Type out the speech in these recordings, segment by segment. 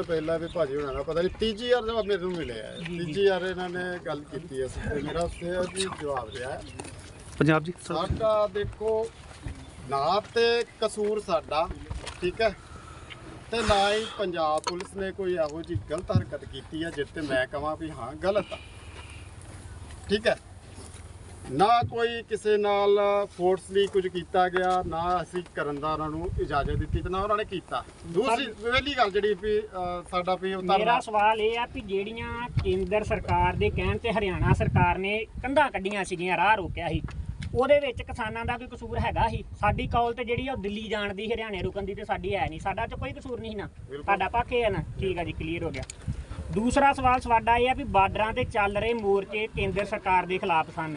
ਤੋਂ ਪਹਿਲਾਂ ਵੀ ਭਾਜੀ ਹੁਣਾਂ ਦਾ ਪਤਾ ਨਹੀਂ ਤੀਜੀ ਵਾਰ ਜਵਾਬ ਮੈਨੂੰ ਮਿਲਿਆ ਹੈ। ਤੀਜੀ ਵਾਰ ਇਹਨਾਂ ਨੇ ਗੱਲ ਕੀਤੀ ਹੈ ਤੇ ਮੇਰਾ ਉਸੇ ਵੀ ਜਵਾਬ ਰਿਹਾ ਹੈ। ਪੰਜਾਬ ਜੀ ਸਾਡਾ ਦੇਖੋ ਨਾ ਤੇ ਕਸੂਰ ਸਾਡਾ ਠੀਕ ਹੈ ਤੇ ਨਾ ਹੀ ਪੰਜਾਬ ਪੁਲਿਸ ਨੇ ਕੋਈ ਇਹੋ ਜਿਹੀ ਗਲਤ ਹਰਕਤ ਕੀਤੀ ਹੈ ਜਿੱਤੇ ਮੈਂ ਕਹਾਂ ਵੀ ਹਾਂ ਗਲਤ ਆ। ਠੀਕ ਹੈ ਨਾ ਕੋਈ ਕਿਸੇ ਨਾਲ ਫੋਰਸਲੀ ਕੁਝ ਕੀਤਾ ਗਿਆ ਨਾ ਅਸੀਂ ਕਰਨ ਦਾ ਉਹਨਾਂ ਨੂੰ ਇਜਾਜ਼ਤ ਦਿੱਤੀ ਤੇ ਨਾ ਉਹਨਾਂ ਨੇ ਕੀਤਾ। ਦੂਸਰੀ ਪਹਿਲੀ ਗੱਲ ਜਿਹੜੀ ਵੀ ਸਾਡਾ ਵੀ ਮੇਰਾ ਉਤਰਨਾ ਸਵਾਲ ਇਹ ਆ ਵੀ ਜਿਹੜੀਆਂ ਕੇਂਦਰ ਸਰਕਾਰ ਦੇ ਕਹਿਣ ਤੇ ਹਰਿਆਣਾ ਸਰਕਾਰ ਨੇ ਕੰਧਾਂ ਕੱਢੀਆਂ ਸੀਗੀਆਂ ਰਾਹ ਰੋਕਿਆ ਸੀ ਉਹਦੇ ਵਿੱਚ ਕਿਸਾਨਾਂ ਦਾ ਕੋਈ ਕਸੂਰ ਹੈਗਾ ਸੀ? ਸਾਡੀ ਕੌਲ ਤੇ ਜਿਹੜੀ ਆ ਉਹ ਦਿੱਲੀ ਜਾਣ ਦੀ ਹਰਿਆਣੇ ਰੁਕਣ ਦੀ ਤੇ ਸਾਡੀ ਹੈ ਨਹੀਂ। ਸਾਡਾ ਤੇ ਕੋਈ ਕਸੂਰ ਨਹੀਂ ਸੀ ਨਾ। ਤੁਹਾਡਾ ਪੱਖ ਇਹ ਹੈ ਨਾ? ਠੀਕ ਆ ਜੀ ਕਲੀਅਰ ਹੋ ਗਿਆ। ਦੂਸਰਾ ਸਵਾਲ ਸਵਾਡਾ ਇਹ ਆ ਵੀ ਬਾਰਡਰਾਂ ਤੇ ਚੱਲ ਰਹੇ ਮੋਰਚੇ ਕੇਂਦਰ ਸਰਕਾਰ ਦੇ ਖਿਲਾਫ ਸਨ।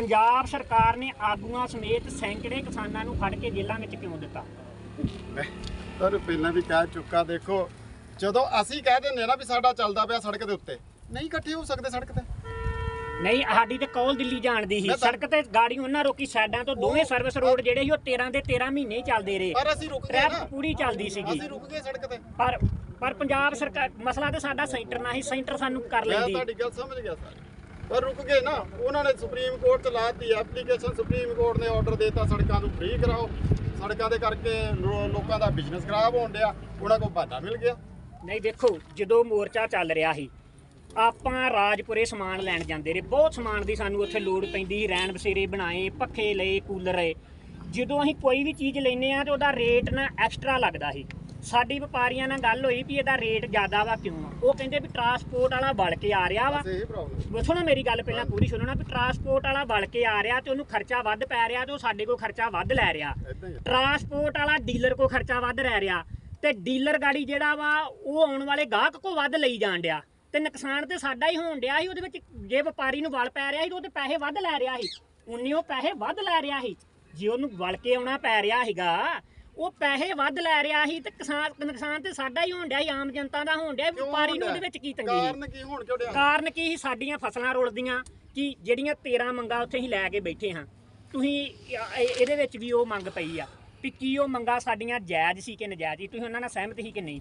ਪੰਜਾਬ ਸਰਕਾਰ ਨੇ ਆਗੂਆਂ ਸਮੇਤ ਸੈਂਕੜੇ ਕਿਸਾਨਾਂ ਨੂੰ ਫੜ ਕੇ ਜੇਲ੍ਹਾਂ ਵਿੱਚ ਕਿਉਂ ਦਿੱਤਾ? ਮੈਂ ਤੁਹਾਨੂੰ ਪਹਿਲਾਂ ਵੀ ਕਹਿ ਚੁੱਕਾ ਦੇਖੋ ਜਦੋਂ ਅਸੀਂ ਕਹਿ ਦਿੰਦੇ ਨਾ ਵੀ ਸਾਡਾ ਚੱਲਦਾ ਪਿਆ ਸੜਕ ਦੇ ਉੱਤੇ ਨਹੀਂ ਇਕੱਠੇ ਹੋ ਸਕਦੇ ਸੜਕ ਤੇ। ਨਹੀਂ ਸਾਡੀ ਤੇ ਕੌਲ ਦਿੱਲੀ ਜਾਣ ਦੀ ਸੀ। ਮੈਂ ਸੜਕ ਤੇ ਗਾੜੀ ਉਹਨਾਂ ਰੋਕੀ ਸਾਈਡਾਂ ਤੋਂ ਦੋਵੇਂ ਸਰਵਿਸ ਰੋਡ ਜਿਹੜੇ ਸੀ ਉਹ 13 ਦੇ 13 ਮਹੀਨੇ ਹੀ ਚੱਲਦੇ ਰਹੇ। ਪਰ ਅਸੀਂ ਰੁਕ ਗਏ ਨਾ। ਪੂਰੀ ਚੱਲਦੀ ਸੀਗੀ। ਅਸੀਂ ਰੁਕ ਗਏ ਸੜਕ ਤੇ। ਪਰ ਪਰ ਪੰਜਾਬ ਸਰਕਾਰ ਮਸਲਾ ਤੇ ਸਾਡਾ ਸੈਂਟਰ ਨਾਲ ਹੀ ਸੈਂਟਰ ਸਾਨੂੰ ਕਰ ਮੈਂ ਲੈਂਦੀ। ਤੁਹਾਡੀ ਗੱਲ ਸਮਝ ਗਿਆ ਸਰ। ਪਰ ਰੁਕ ਗਏ ਨਾ, ਉਹਨਾਂ ਨੇ ਸੁਪਰੀਮ ਕੋਰਟ ਚ ਲਾਤੀ ਐਪਲੀਕੇਸ਼ਨ ਸੁਪਰੀਮ ਕੋਰਟ ਨੇ ਆਰਡਰ ਦੇਤਾ, ਸੜਕਾਂ ਨੂੰ ਫ੍ਰੀ ਕਰਾਓ। ਸੜਕਾਂ ਦੇ ਕਰਕੇ ਲੋਕਾਂ ਦਾ ਬਿਜ਼ਨਸ ਖਰਾਬ ਹੋਣ ਡਿਆ, ਉਹਨਾਂ ਕੋਲ ਬਹਾਨਾ ਮਿਲ ਗਿਆ। ਨਹੀਂ ਦੇਖੋ, ਜਦੋਂ ਮੋਰਚਾ ਚੱਲ ਰਿਹਾ ਸੀ, ਆਪਾਂ ਰਾਜਪੁਰੇ ਸਮਾਨ ਲੈਣ ਜਾਂਦੇ ਰਹੇ। ਬਹੁਤ ਸਮਾਨ ਦੀ ਸਾਨੂੰ ਉੱਥੇ ਲੋੜ ਪੈਂਦੀ ਰਹਿਣ ਰੈਣ ਬਸੇਰੇ ਬਣਾਏ, ਪੱਖੇ ਲਏ, ਕੂਲਰ ਲਏ। ਜਦੋਂ ਅਸੀਂ ਕੋਈ ਵੀ ਚੀਜ਼ ਲੈਨੇ ਆ ਤੇ ਉਹਦਾ ਰੇਟ ਨਾ ਐਕਸਟਰਾ ਲੱਗਦਾ ਸੀ। ਸਾਡੀ ਵਪਾਰੀਆਂ ਨਾਲ ਗੱਲ ਹੋਈ ਵੀ ਇਹਦਾ ਰੇਟ ਜ਼ਿਆਦਾ ਵਾ ਕਿਉਂ ਆ? ਉਹ ਕਹਿੰਦੇ ਵੀ ਟਰਾਂਸਪੋਰਟ ਵਾਲਾ ਵਲ ਕੇ ਆ ਰਿਹਾ ਵਾ। ਸੁਣੋ ਮੇਰੀ ਗੱਲ ਪਹਿਲਾਂ ਪੂਰੀ ਸੁਣੋ ਨਾ ਵੀ ਟਰਾਂਸਪੋਰਟ ਵਾਲਾ ਵਲ ਕੇ ਆ ਰਿਹਾ ਤੇ ਉਹਨੂੰ ਖਰਚਾ ਵੱਧ ਪੈ ਰਿਹਾ ਤੇ ਉਹ ਸਾਡੇ ਕੋਲ ਖਰਚਾ ਵੱਧ ਲੈ ਰਿਹਾ। ਟਰਾਂਸਪੋਰਟ ਵਾਲਾ ਡੀਲਰ ਕੋ ਖਰਚਾ ਵੱਧ ਰਹਿ ਰਿਹਾ ਤੇ ਡੀਲਰ ਗਾੜੀ ਜਿਹੜਾ ਵਾ ਉਹ ਆਉਣ ਵਾਲੇ ਗਾਹਕ ਕੋ ਵੱਧ ਲਈ ਜਾਣ ਡਿਆ। ਤੇ ਨੁਕਸਾਨ ਤੇ ਸਾਡਾ ਹੀ ਹੋਣ ਡਿਆ ਸੀ ਉਹਦੇ ਵਿੱਚ ਜੇ ਵਪਾਰੀ ਨੂੰ ਵਲ ਪੈ ਰਿਹਾ ਸੀ ਤੇ ਉਹ ਤੇ ਪੈਸੇ ਵੱਧ ਲੈ ਰਿਹਾ ਸੀ। ਉਨੀ ਉਹ ਪੈਸੇ ਵੱਧ ਲੈ ਰਿਹਾ ਸੀ। ਜੇ ਉਹਨੂੰ ਵਲ ਕੇ ਆਉਣਾ ਪੈ ਰਿਹਾ ਸੀਗਾ ਉਹ ਪੈਸੇ ਵੱਧ ਲੈ ਰਿਹਾ ਸੀ ਤੇ ਕਿਸਾਨ ਨੁਕਸਾਨ ਤੇ ਸਾਡਾ ਹੀ ਹੋਣ ਡਿਆ ਸੀ ਆਮ ਜਨਤਾ ਦਾ ਹੋਣ ਡਿਆ ਵਪਾਰੀ ਨੂੰ ਉਹਦੇ ਵਿੱਚ ਕੀ ਤੰਗੀ? ਸੀ? ਕਾਰਨ ਕੀ ਹੋਣ ਕਿਉਂ ਡਿਆ? ਕਾਰਨ ਕੀ ਸੀ? ਸਾਡੀਆਂ ਫਸਲਾਂ ਰੁਲਦੀਆਂ ਕਿ ਜਿਹੜੀਆਂ 13 ਮੰਗਾਂ ਉੱਥੇ ਹੀ ਲੈ ਕੇ ਬੈਠੇ ਹਾਂ। ਤੁਸੀਂ ਇਹ- ਇਹਦੇ ਵਿੱਚ ਵੀ ਉਹ ਮੰਗ ਪਈ ਆ ਵੀ ਕੀ ਉਹ ਮੰਗਾਂ ਸਾਡੀਆਂ ਜਾਇਜ਼ ਸੀ ਕਿ ਨਜਾਇਜ਼ ਸੀ? ਤੁਸੀਂ ਉਹਨਾਂ ਨਾਲ ਸਹਿਮਤ ਸੀ ਕਿ ਨਹੀਂ?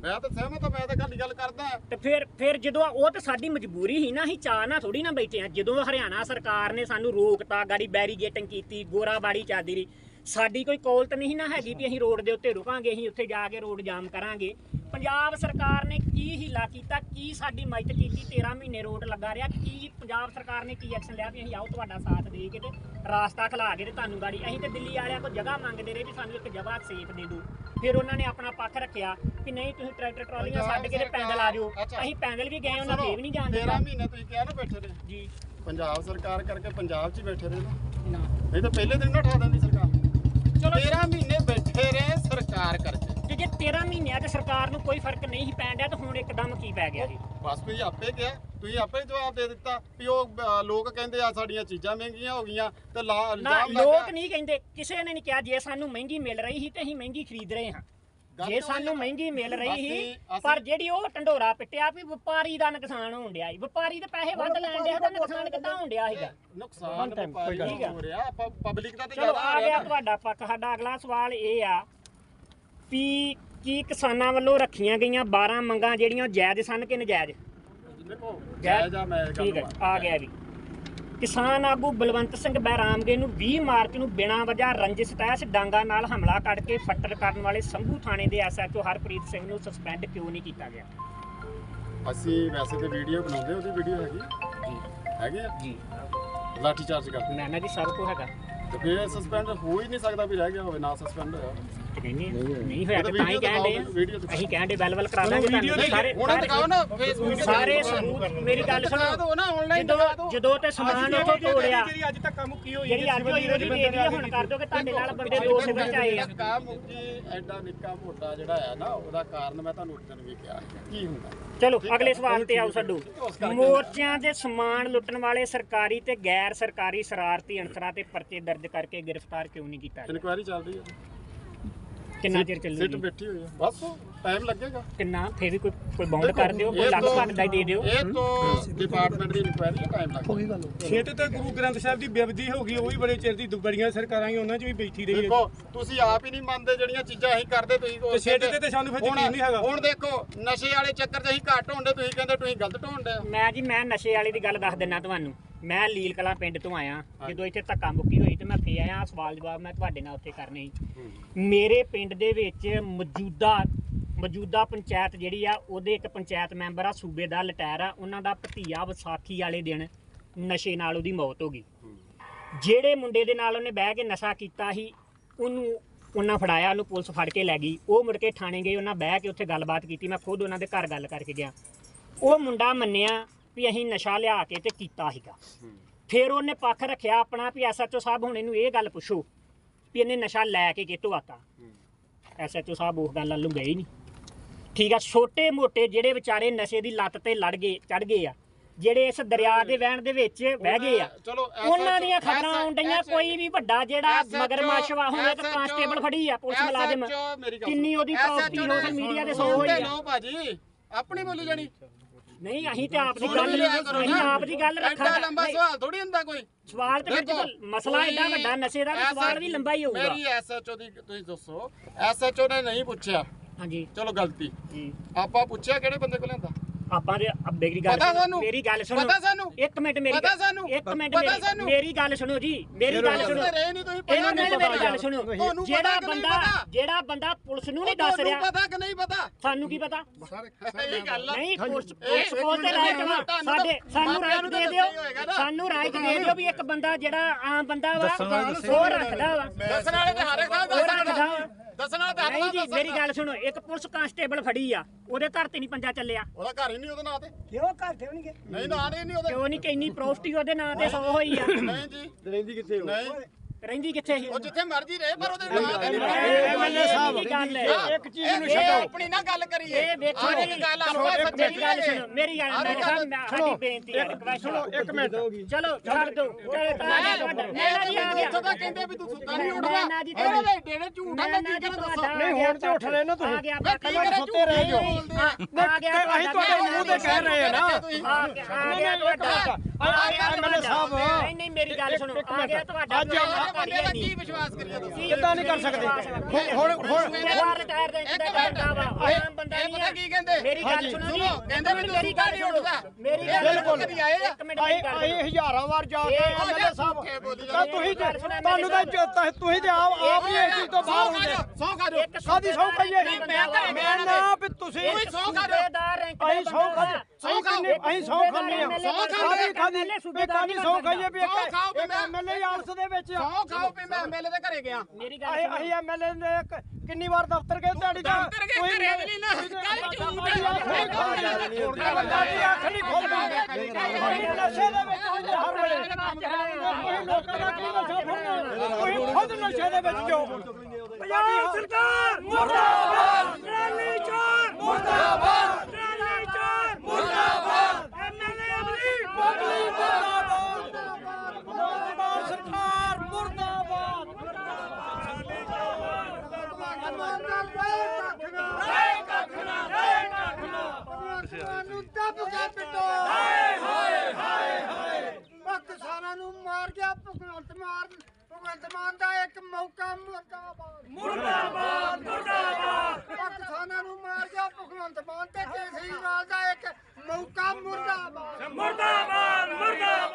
ਮੈਂ ਤਾਂ ਸਹਿਮਤ ਆ ਮੈਂ ਤਾਂ ਗੱਲ ਗੱਲ ਕਰਦਾ ਤੇ ਫਿਰ ਫਿਰ ਜਦੋਂ ਉਹ ਤਾਂ ਸਾਡੀ ਮਜਬੂਰੀ ਸੀ ਨਾ ਅਸੀਂ ਚਾਹ ਨਾ ਥੋੜੀ ਨਾ ਬੈਠੇ ਆ ਜਦੋਂ ਹਰਿਆਣਾ ਸਰਕਾਰ ਨੇ ਸਾਨੂੰ ਰੋਕਤਾ ਗਾੜੀ ਬੈਰੀਗੇਟਿੰਗ ਕੀਤੀ ਗੋਰਾਬਾੜੀ ਚੱਲਦੀ ਰਹੀ ਸਾਡੀ ਕੋਈ ਕੌਲਤ ਨਹੀਂ ਨਾ ਹੈਗੀ ਵੀ ਅਸੀਂ ਰੋਡ ਦੇ ਉੱਤੇ ਰੁਕਾਂਗੇ ਅਸੀਂ ਉੱਥੇ ਜਾ ਕੇ ਰੋਡ ਜਾਮ ਕਰਾਂਗੇ। ਪੰਜਾਬ ਸਰਕਾਰ ਨੇ ਕੀ ਹੀਲਾ ਕੀਤਾ ਕੀ ਸਾਡੀ ਮਦਦ ਕੀਤੀ 13 ਮਹੀਨੇ ਰੋਡ ਲੱਗਾ ਰਿਹਾ ਕੀ ਪੰਜਾਬ ਸਰਕਾਰ ਨੇ ਕੀ ਐਕਸ਼ਨ ਲਿਆ ਵੀ ਅਸੀਂ ਆਓ ਤੁਹਾਡਾ ਸਾਥ ਦੇ ਕੇ ਤੇ ਰਾਸਤਾ ਖਲਾ ਕੇ ਤੇ ਤੁਹਾਨੂੰ ਗਾੜੀ ਅਸੀਂ ਤੇ ਦਿੱਲੀ ਵਾਲਿਆਂ ਕੋਲ ਜਗ੍ਹਾ ਮੰਗਦੇ ਰਹੇ ਵੀ ਸਾਨੂੰ ਇੱਕ ਜਗ੍ਹਾ ਸੇਫ ਦੇ ਦਿਓ। ਫਿਰ ਉਹਨਾਂ ਨੇ ਆਪਣਾ ਪੱਖ ਰੱਖਿਆ ਕਿ ਨਹੀਂ ਤੁਸੀਂ ਟਰੈਕਟਰ ਟਰਾਲੀਆਂ ਛੱਡ ਕੇ ਤੇ ਪੈਦਲ ਆ ਜਾਓ। ਅਸੀਂ ਪੈਦਲ ਵੀ ਗਏ ਉਹਨਾਂ ਫੇਰ ਵੀ ਨਹੀਂ ਜਾਣ 13 ਦਿੱਤਾ ਮਹੀਨੇ ਤੁਸੀਂ ਕਿਹਾ ਨਾ ਬੈਠੇ ਰਹੇ। ਜੀ। ਪੰਜਾਬ ਸਰਕਾਰ ਕਰਕੇ ਪੰਜਾਬ 'ਚ ਹੀ ਬੈਠੇ ਰਹੇ ਨਾ। ਨਹੀਂ ਤਾਂ ਪਹਿਲੇ ਦਿਨ ਨਾ ਉਠਾ ਦਿੰਦੀ ਸਰਕਾਰ। ਚਲੋ। 13 ਮਹੀਨੇ ਬੈਠੇ ਰਹੇ ਸਰਕਾਰ ਕਰਕੇ। ਤੇ ਜੇ 13 ਮਹੀਨਿਆਂ ਤੇ ਸਰਕਾਰ ਨੂੰ ਕੋਈ ਫ਼ਰਕ ਨਹੀਂ ਸੀ ਪੈਣ ਡਿਆ ਤਾਂ ਹੁਣ ਇੱਕਦਮ ਕੀ ਪੈ ਗਿਆ ਜੀ? ਬਸ ਤੁਸੀਂ ਆਪੇ ਕਿਹਾ ਤੁਸੀਂ ਆਪੇ ਜਵਾਬ ਦੇ ਦਿੱਤਾ ਵੀ ਉਹ ਅ, ਲੋਕ ਕਹਿੰਦੇ ਆ ਸਾਡੀਆਂ ਚੀਜ਼ਾਂ ਮਹਿੰਗੀਆਂ ਹੋ ਗਈਆਂ ਤੇ ਲਾ ਨਾ ਇਲਜ਼ਾਮ ਲੱਗ ਲੋਕ ਗਿਆ। ਨਹੀਂ ਕਹਿੰਦੇ। ਕਿਸੇ ਨੇ ਨਹੀਂ ਕਿਹਾ ਜੇ ਸਾਨੂੰ ਮਹਿੰਗੀ ਮਿਲ ਰਹੀ ਸੀ ਤੇ ਅਸੀਂ ਮਹਿੰਗੀ ਖਰੀਦ ਰਹੇ ਹਾਂ। ਜੇ ਸਾਨੂੰ। ਮਹਿੰਗੀ ਮਿਲ ਰਹੀ ਸੀ ਪਰ ਜਿਹੜੀ ਉਹ ਢੰਡੋਰਾ ਪਿੱਟਿਆ ਵੀ ਵਪਾਰੀ ਦਾ ਨੁਕਸਾਨ ਹੋਣ ਡਿਆ ਸੀ। ਵਪਾਰੀ ਦੇ ਪੈਸੇ ਵੱਧ ਲੈਣ ਡਿਆ ਤਾਂ ਨੁਕਸਾਨ ਕਿੱਦਾਂ ਹੋਣ ਡਿਆ ਸੀਗਾ? ਨੁਕਸਾਨ ਵਪਾਰੀ ਕੋਈ ਗੱਲ ਦਾ ਹੋ ਰਿਹਾ ਪਬਲਿਕ ਦਾ ਤੇ ਜ਼ਿਆਦਾ ਆ ਹੋ ਗਿਆ। ਤੁਹਾਡਾ ਪੱਖ। ਸਾਡਾ ਅਗਲਾ ਸਵਾਲ ਇਹ ਆ ਵੀ ਕੀ ਕਿਸਾਨਾਂ ਵੱਲੋਂ ਰੱਖੀਆਂ ਗਈਆਂ 12 ਮੰਗਾਂ ਜਿਹੜੀਆਂ ਜਾਇਜ਼ ਸਨ ਕਿ ਨਜਾਇਜ਼? ਦੇਖੋ ਜਾਇਜ਼- ਆ ਮੈਂ ਠੀਕ ਹੈ। ਆ ਗਿਆ ਵੀ ਕਿਸਾਨ ਆਗੂ ਬਲਵੰਤ ਸਿੰਘ ਬਹਿਰਾਮਗੇ ਨੂੰ 20 ਮਾਰਚ ਨੂੰ ਬਿਨਾਂ ਵਜ੍ਹਾ ਰੰਜਿਸ਼ ਤਹਿਸ ਡਾਂਗਾ ਨਾਲ ਹਮਲਾ ਕਰਕੇ ਫੱਟੜ ਕਰਨ ਵਾਲੇ ਸੰਭੂ ਥਾਣੇ ਦੇ ਐਸਐਚਓ ਹਰਪ੍ਰੀਤ ਸਿੰਘ ਨੂੰ ਸਸਪੈਂਡ ਕਿਉਂ ਨਹੀਂ ਕੀਤਾ ਗਿਆ? ਅਸੀਂ ਵੈਸੇ ਤੇ ਵੀਡੀਓ ਬਣਾਉਂਦੇ ਉਹਦੀ ਵੀਡੀਓ ਹੈਗੀ। ਜੀ। ਹੈਗੀ ਆ? ਜੀ। ਲਾਠੀ ਚਾਰਜ ਕਰਦੇ ਮੈਂ ਨਾ ਜੀ ਸਭ ਕੁਝ ਹੈਗਾ। ਤੇ ਫਿਰ ਸਸਪੈਂਡ ਹੋ ਹੀ ਨਹੀਂ ਸਕਦਾ ਵੀ ਰਹਿ ਗਿਆ ਹੋਵੇ ਨਾ ਸਸਪੈਂਡ ਹੋਇਆ। ਕਹਿੰਦੇ ਆ, ਨਹੀਂ ਹੋਇਆ ਤੇ ਤਾਂ ਹੀ ਵੀਡੀਓ ਕਹਿਣ ਦਿਖਾਓ, ਵੀਡੀਓ ਦੇ ਦਿਖਾਓ। ਅਸੀਂ ਕਹਿਣ ਦੇ ਬੈਲ ਬੈਲ ਕਰਾ ਦਾਂਗੇ ਤੁਹਾਨੂੰ। ਸਾਰੇ ਹੁਣ ਦਿਖਾਓ ਨਾ ਫੇਸਬੁੱਕ ਸਾਰੇ ਸਬੂਤ। ਮੇਰੀ ਗੱਲ ਦਿਖਾ ਸੁਣੋ। ਦਿਓ ਨਾ ਆਨਲਾਈਨ ਦਿਖਾ ਜਦੋਂ ਦਿਓ। ਜਦੋਂ ਤੇ ਸਮਾਨ ਉੱਥੋਂ ਤੋੜਿਆ। ਜਿਹੜੀ ਅੱਜ ਤੱਕ ਮੁੱਕੀ ਹੋਈ ਜਿਹੜੀ ਅੱਜ ਹੋਈ ਉਹਦੀ ਵੀਡੀਓ ਹੁਣ ਕਰ ਦਿਓ ਕਿ ਤੁਹਾਡੇ ਨਾਲ ਬੰਦੇ ਦੋ ਸਿਵਲ ਚ ਆਏ ਆ। ਕਾ ਮੁੱਕੀ ਐਡਾ ਨਿੱਕਾ ਮੋਟਾ ਜਿਹੜਾ ਆ ਨਾ ਉਹਦਾ ਕਾਰਨ ਮੈਂ ਤੁਹਾਨੂੰ ਉਸ ਦਿਨ ਵੀ ਕਿਹਾ ਕੀ ਹੁੰਦਾ? ਚਲੋ ਅਗਲੇ ਸਵਾਲ ਤੇ ਆਓ ਛੱਡੋ ਮੋਰਚਿਆਂ ਦੇ ਸਮਾਨ ਲੁੱਟਣ ਵਾਲੇ ਸਰਕਾਰੀ ਤੇ ਗੈਰ ਸਰਕਾਰੀ ਸ਼ਰਾਰਤੀ ਅਨਸਰਾਂ ਤੇ ਪਰਚੇ ਦਰਜ ਕਰਕੇ ਗ੍ਰਿਫਤਾਰ ਕਿਉਂ ਨਹੀਂ ਕੀਤਾ? ਗਿਆ ਇਨਕੁਆਇਰੀ ਚੱਲ ਰਹੀ ਹੈ। ਕਿੰਨਾ ਚਿਰ ਸੀਟ ਚੱਲੂਗੀ ਬੈਠੀ ਹੋਈ ਹੈ ਬਸ ਟਾਈਮ ਲੱਗੇਗਾ। ਕਿੰਨਾ? ਫੇਰ ਵੀ ਕੋਈ ਕੋਈ ਬਾਉਂਡ ਕਰ ਦਿਓ ਕੋਈ ਇਹ ਲੱਗ ਤੋਂ- ਭੱਗ ਦਾ ਹੀ ਦੇ ਦਿਓ। ਇਹ ਤੋਂ ਡਿਪਾਰਟਮੈਂਟ ਦੀ ਇਨਕੁਆਇਰੀ ਟਾਈਮ ਲੱਗੇਗਾ। ਛੇਤ ਤੇ ਗੁਰੂ ਗ੍ਰੰਥ ਸਾਹਿਬ ਦੀ ਬੇਅਦਬੀ ਹੋ ਗਈ ਉਹ ਵੀ ਬੜੇ ਚਿਰ ਦੀ ਦੁ- ਬੜੀਆਂ ਸਰਕਾਰਾਂ ਹੀ ਉਹਨਾਂ 'ਚ ਵੀ ਬੈਠੀ ਰਹੀ ਹੈ। ਦੇਖੋ ਤੁਸੀਂ ਆਪ ਹੀ ਨਹੀਂ ਮੰਨਦੇ ਜਿਹੜੀਆਂ ਚੀਜ਼ਾਂ ਅਸੀਂ ਕਰਦੇ ਤੁਸੀਂ ਤੇ ਛੇਤ ਤੇ ਤੇ ਸਾਨੂੰ ਫਿਰ ਹੁਣ- ਯਕੀਨ ਨਹੀਂ ਹੈਗਾ। ਹੁਣ ਦੇਖੋ ਨਸ਼ੇ ਵਾਲੇ ਚੱਕਰ 'ਚ ਅਸੀਂ ਘੱਟ ਹੋਣਦੇ ਤੁਸੀਂ ਕਹਿੰਦੇ ਤੁਸੀਂ ਗਲਤ ਢੋਣਦੇ ਆ ਮੈਂ ਜੀ ਮੈਂ ਨਸ਼ੇ ਵਾਲੀ ਦੀ ਗੱਲ ਦੱਸ ਦਿੰਨਾ ਤੁਹਾਨੂੰ। ਮੈਂ ਲੀਲ ਕਲਾਂ ਪਿੰਡ ਤੋਂ ਆਇਆ ਜਦੋਂ ਇੱਥੇ ਧੱਕਾ ਮੁੱਕੀ ਹੋਈ ਤੇ ਮੈਂ ਫੇਰ ਆਇਆ ਸਵਾਲ ਜਵਾਬ ਮੈਂ ਤੁਹਾਡੇ ਨਾਲ ਉੱਥੇ ਕਰਨੇ ਸੀ। ਮੇਰੇ ਪਿੰਡ ਦੇ ਵਿੱਚ ਮੌਜੂਦਾ ਮੌਜੂਦਾ ਪੰਚਾਇਤ ਜਿਹੜੀ ਆ ਉਹਦੇ ਇੱਕ ਪੰਚਾਇਤ ਮੈਂਬਰ ਆ ਸੂਬੇਦਾਰ ਲਟੈਰ ਆ ਉਹਨਾਂ ਦਾ ਭਤੀਆ ਵਿਸਾਖੀ ਵਾਲੇ ਦਿਨ ਨਸ਼ੇ ਨਾਲ ਉਹਦੀ ਮੌਤ ਹੋ ਗਈ। ਜਿਹੜੇ ਮੁੰਡੇ ਦੇ ਨਾਲ ਉਹਨੇ ਬਹਿ ਕੇ ਨਸ਼ਾ ਕੀਤਾ ਸੀ ਉਹਨੂੰ ਉਹਨਾਂ ਫੜਾਇਆ ਉਹਨੂੰ ਪੁਲਿਸ ਫੜ ਕੇ ਲੈ ਗਈ। ਉਹ ਮੁੜ ਕੇ ਥਾਣੇ ਗਏ ਉਹਨਾਂ ਬਹਿ ਕੇ ਉੱਥੇ ਗੱਲਬਾਤ ਕੀਤੀ ਮੈਂ ਖੁਦ ਉਹਨਾਂ ਦੇ ਘਰ ਗੱਲ ਕਰਕੇ ਗਿਆ। ਉਹ ਮੁੰਡਾ ਮੰਨਿਆ ਵੀ ਅਸੀਂ ਨਸ਼ਾ ਲਿਆ ਕੇ ਤੇ ਕੀਤਾ ਸੀਗਾ। ਫਿਰ ਉਹਨੇ ਪੱਖ ਰੱਖਿਆ ਆਪਣਾ ਵੀ ਐਸਐਚਓ ਸਾਹਿਬ ਹੁਣ ਇਹਨੂੰ ਇਹ ਗੱਲ ਪੁੱਛੋ ਵੀ ਇਹਨੇ ਨਸ਼ਾ ਲੈ ਕੇ ਕਿੱਥੋਂ ਆਤਾ। ਐਸਐਚਓ ਸਾਹਿਬ ਉਸ ਗੱਲ ਵੱਲੋਂ ਗਏ ਨਹੀਂ। ਠੀਕ ਆ ਛੋਟੇ ਮੋਟੇ ਜਿਹੜੇ ਵਿਚਾਰੇ ਨਸ਼ੇ ਦੀ ਲੱਤ ਤੇ ਲੜ ਗਏ ਚੜ ਗਏ ਆ ਜਿਹੜੇ ਇਸ ਦਰਿਆ ਦੇ ਵਹਿਣ ਦੇ ਵਿੱਚ ਬਹਿ ਗਏ ਆ ਉਹਨਾਂ ਦੀਆਂ ਖਬਰਾਂ ਆਉਣ ਡਈਆਂ ਕੋਈ ਵੀ ਵੱਡਾ ਜਿਹੜਾ ਮਗਰਮੱਛ ਵਾ ਹੁਣ ਇੱਕ ਕਾਂਸਟੇਬਲ ਫੜੀ ਆ ਪੁਲਿਸ ਮੁਲਾਜ਼ਮ। ਕਿੰਨੀ ਉਹਦੀ ਪ੍ਰਾਪਰਟੀ ਸੋਸ਼ਲ ਮੀਡੀਆ ਤੇ ਸੋ ਹੋਈ ਆ। ਭਾਜੀ ਆਪਣੀ ਬੋਲੀ ਜਾਣੀ। ਨਹੀਂ ਅਸੀਂ ਤੇ ਆਪ ਦੀ ਗੱਲ ਅਸੀਂ। ਆਪ ਦੀ ਗੱਲ ਐਡਾ ਲੰਬਾ ਸਵਾਲ ਥੋੜੀ ਹੁੰਦਾ ਕੋਈ। ਸਵਾਲ ਤੇ ਫਿਰ ਦੇਖੋ, ਜਦੋਂ ਮਸਲਾ ਐਡਾ ਵੱਡਾ ਨਸ਼ੇ ਦਾ ਤਾਂ ਸਵਾਲ ਵੀ ਲੰਬਾ ਹੀ ਹੋਊਗਾ। ਮੇਰੀ ਐਸਐਚਓ ਦੀ ਤੁਸੀਂ ਦੱਸੋ। ਐਸਐਚਓ ਨੇ ਨਹੀਂ ਪੁੱਛਿਆ। ਹਾਂਜੀ। ਚਲੋ ਗਲਤੀ। ਜੀ। ਆਪਾਂ ਪੁੱਛਿਆ ਕਿਹੜੇ ਬੰਦੇ ਕੋਲ ਲਿਆਂਦਾ? ਆਪਾਂ ਦੇ ਅਬ ਮੇਰੀ ਗੱਲ ਪਤਾ ਸੁਣੋ, ਸਾਨੂੰ? ਮੇਰੀ ਗੱਲ ਸੁਣੋ ਪਤਾ ਸਾਨੂੰ? ਇੱਕ ਮਿੰਟ ਮੇਰੀ ਪਤਾ ਗੱਲ- ਸਾਨੂੰ? ਇੱਕ ਮਿੰਟ ਪਤਾ ਮੇਰੀ ਸਾਨੂੰ? ਮੇਰੀ ਗੱਲ ਸੁਣੋ ਜੀ ਮੇਰੀ ਗੱਲ ਸੁਣੋ ਰਹੇ ਨਹੀਂ ਤੁਸੀਂ ਪਤਾ ਇਹਨਾਂ ਨੇ ਮੇਰੀ ਗੱਲ ਸੁਣੋ ਤੁਹਾਨੂੰ ਪਤਾ ਜਿਹੜਾ ਕਿ ਨਹੀਂ ਬੰਦਾ ਪਤਾ? ਜਿਹੜਾ ਬੰਦਾ ਪੁਲਿਸ ਨੂੰ ਨਹੀਂ ਦੱਸ ਰਿਹਾ ਪਤਾ ਕਿ ਨਹੀਂ ਪਤਾ ਸਾਨੂੰ ਕੀ ਪਤਾ ਇਹ ਗੱਲ। ਨਹੀਂ ਪੁਲਿਸ ਪੁਲਿਸ ਇੱਕ ਕੋਲ ਤੇ ਮਿੰਟ ਰਾਈਟ ਵਾ ਤੁਹਾਨੂੰ ਤਾਂ ਸਾਡੇ ਸਾਨੂੰ ਮਾਪਿਆਂ ਰਾਈਟ ਨੂੰ ਦੇ ਤਾਂ ਦਿਓ ਦੱਸਿਆ ਹੀ ਹੋਏਗਾ ਨਾ। ਸਾਨੂੰ ਰਾਈਟ ਦੇ ਦਿਓ ਵੀ ਇੱਕ ਬੰਦਾ ਜਿਹੜਾ ਆਮ ਬੰਦਾ ਵਾ ਉਹ ਰੱਖਦਾ ਵਾ ਦੱਸਣ ਵਾਲੇ ਤੇ ਹਰ ਇੱਕ ਥਾਂ ਉਹ ਰੱਖਦਾ ਦੱਸਣ ਵਾ ਦੱਸਣ ਤੇ ਨਹੀਂ ਜੀ ਮੇਰੀ ਗੱਲ ਸੁਣੋ ਇੱਕ ਪੁਲਿਸ ਕਾਂਸਟੇਬਲ ਫੜੀ ਆ ਉਹਦੇ ਘਰ ਤੇ ਨਹੀਂ ਪੰਜਾ ਚੱਲਿਆ। ਉਹਦਾ ਘਰ ਹੀ ਨਹੀਂ ਉਹਦੇ ਨਾਂ ਤੇ। ਕਿਉਂ ਘਰ ਤੇ ਹੋਣਗੇ? ਨਹੀਂ ਨਾਂ ਨਹੀਂ ਨਹੀਂ ਉਹਦੇ। ਕਿਉਂ ਨਹੀਂ ਕਿੰਨੀ ਪ੍ਰੋਫਟੀ ਉਹਦੇ ਨਾਂ ਤੇ ਸੋ ਹੋਈ ਆ। ਨਹੀਂ ਜੀ। ਰਹਿੰਦੀ ਕਿੱਥੇ ਨਹੀਂ। ਰਹਿੰਦੀ ਕਿੱਥੇ ਸੀ? ਉਹ ਜਿੱਥੇ ਮਰਜ਼ੀ ਰਹੇ ਪਰ ਉਹਦੇ ਨਾਂ ਤੇ ਨਹੀਂ ਐਮਐਲਏ ਸਾਹਿਬ ਗੱਲ ਹੈ ਇੱਕ ਚੀਜ਼ ਨੂੰ ਛੱਡੋ। ਆਪਣੀ ਨਾ ਗੱਲ ਕਰੀਏ। ਇਹ ਇੱਕ ਜੀ, ਗੱਲ ਆਪਾਂ ਇੱਕ ਸੱਚੀ ਮਿੰਟ ਗੱਲ ਸੁਣੋ ਮੇਰੀ ਗੱਲ ਹਰ ਮੈਂ ਇੱਕ ਕਿਹਾ ਗੱਲ- ਮੈਂ- ਸਾਡੀ ਬੇਨਤੀ ਹੈ ਰਿਕਵੈਸਟ ਸੁਣੋ ਇੱਕ ਮਿੰਟ। ਚਲੋ ਛੱਡ ਦਿਓ ਚਲੋ ਤਾਂ ਜੀ ਤੁਹਾਡਾ ਨੈਣਾ ਜੀ ਆ ਗਿਆ। ਤਾਂ ਕਹਿੰਦੇ ਵੀ ਤੂੰ ਸੁੱਤਾ ਨਹੀਂ ਉੱਠਦਾ। ਜੀ ਇਹਦੇ ਦੇ ਡੇੜੇ ਝੂਠ ਆ ਮੈਂ ਜੀ ਕੀ ਕਰਾਂ ਦੱਸੋ? ਨਹੀਂ, ਹੁਣ ਤੇ ਉੱਠ ਰਹੇ ਨਾ ਤੁਸੀਂ। ਆ ਗਿਆ ਕਰਾਂ ਸੁੱਤੇ ਰਹਿ ਜਾਓ। ਆ ਗਿਆ ਅਸੀਂ ਤੁਹਾਡੇ ਮੂੰਹ ਤੇ ਕਹਿ ਰਹੇ ਆ ਨਾ। ਆ ਗਿਆ ਆ ਗਿਆ ਤੁਹਾਡਾ ਆ ਗਿਆ ਐਮਐਲਏ ਸਾਹਿਬ ਨਹੀਂ ਨਹੀਂ ਮੇਰੀ ਗੱਲ ਸੁਣੋ। ਆ ਗਿਆ ਤੁਹਾਡਾ ਅੱਜ ਇਹ ਬੰਦੇ ਦਾ ਕੀ ਵਿਸ਼ਵਾਸ ਕਰੀਏ ਤੁਸੀਂ? ਕਿੱਦਾਂ ਨਹੀਂ ਕਰ ਸਕਦੇ? ਹੁਣ ਹੁਣ ਸੇਵਾਦਾਰ ਰਿਟਾਇਰ ਦੇ ਇੰਤਜ਼ਾਰ ਕਰਦਾ ਵਾ ਆਮ ਬੰਦਾ ਇਹ ਨਹੀਂ ਪਤਾ ਕੀ ਕਹਿੰਦੇ? ਮੇਰੀ ਗੱਲ ਸੁਣੋ ਜੀ। ਕਹਿੰਦੇ ਵੀ ਮੇਰੀ ਤੂੰ ਗੱਲ ਨਹੀਂ ਉੱਠਦਾ। ਮੇਰੀ ਗੱਲ ਕਦੀ ਆਏ ਆ। ਇੱਕ ਆਏ ਹਜ਼ਾਰਾਂ ਵਾਰ ਜਾ ਕੇ ਐਮਐਲਏ ਸਾਹਿਬ ਤਾਂ ਤੁਸੀਂ ਤੁਹਾਨੂੰ ਤਾਂ ਤੁਸੀਂ ਤੇ ਆਪ ਆਪ ਹੀ ਇਸ ਚੀਜ਼ ਤੋਂ ਬਾਹਰ ਹੁੰਦੇ। ਸੌ ਖਾ ਜਾਓ। ਇੱਕ ਸਾਡੀ ਸੌ ਕਹੀਏ ਇੱਕ ਬੰਦਾ ਮੈਂ ਨਾ ਵੀ ਤੁਸੀਂ ਸੌ ਖਾ ਰੈਂਕ ਅਸੀਂ ਸੌ ਬੰਦਾ ਖਾਦੇ ਅਸੀਂ ਸੌ ਖਾਂਦੇ ਆ। ਸੌ ਖਾਦੀ ਖਾਦੀ ਵੀ ਸੂਬੇਦਾਰ ਕਾਦੀ ਸੌ ਖਾਈਏ ਵੀ ਇੱਕ ਇੱਕ ਮੈਂ- ਐਮਐਲਏ ਆਲਸ ਦੇ ਵਿੱਚ ਸੌ ਖਾਓ ਵੀ ਮੈਂ ਐਮਐਲਏ ਦੇ ਘਰੇ ਗਿਆ। ਮੇਰੀ ਗੱਲ ਸੁਣੋ। ਅਸੀਂ ਐਮਐਲਏ ਨੇ ਇੱਕ ਕਿੰਨੀ ਵਾਰ ਦਫ਼ਤਰ ਗਏ ਤੁਹਾਡੀ ਤਾਂ ਦਫ਼ਤਰ ਗਏ, ਘਰੇ ਵੀ ਨਹੀਂ। ਨਾ। ਗੱਲ ਝੂਠ ਹੈ। ਬੰਦਾ ਦੀ ਅੱਖ ਨਹੀਂ ਖੋਲਦਾ। ਨਸ਼ੇ ਦੇ ਵਿੱਚ ਹੁੰਦੇ ਹਰ ਵੇਲੇ। ਤੁਸੀਂ ਲੋਕਾਂ ਦਾ ਕੀ ਨਸ਼ਾ ਫੜਨਾ? ਤੁਸੀਂ ਖੁਦ ਨਸ਼ੇ ਦੇ ਵਿੱਚ ਜੋ ਪੰਜਾਬ ਸਰਕਾਰ ਮੁਰਦਾਬਾਦ। ਟਰਾਲੀ ਚੋਰ ਮੁਰਦਾਬਾਦ ਟਰਾਲੀ ਚੋਰ ਮੁਰਦਾਬਾਦ ਐਮਐਲਏ ਅਮਰੀ ਬਦਲੀ ਮੁਰਦਾਬਾਦ ਮੁਰਦਾਬਾਦ ਸਰਕਾਰ ਮੁਰਦਾਬਾਦ ਨੂੰ ਪਿੱਟੋ ਹਾਏ ਹਾਏ ਹਾਏ ਹਾਏ ਕਿਸਾਨਾਂ ਨੂੰ ਮਾਰ ਗਿਆ ਭਗਵੰਤ ਮਾਨ। ਭਗਵੰਤ ਮਾਨ ਦਾ ਇੱਕ ਮੌਕਾ ਮੁਰਦਾਬਾਦ। ਮੁਰਦਾਬਾਦ ਮੁਰਦਾਬਾਦ। ਕਿਸਾਨਾਂ ਨੂੰ ਮਾਰ ਗਿਆ ਭਗਵੰਤ ਮਾਨ ਤੇ ਕੇਸਰੀਵਾਲ ਦਾ ਇੱਕ ਮੌਕਾ ਮੁਰਦਾਬਾਦ।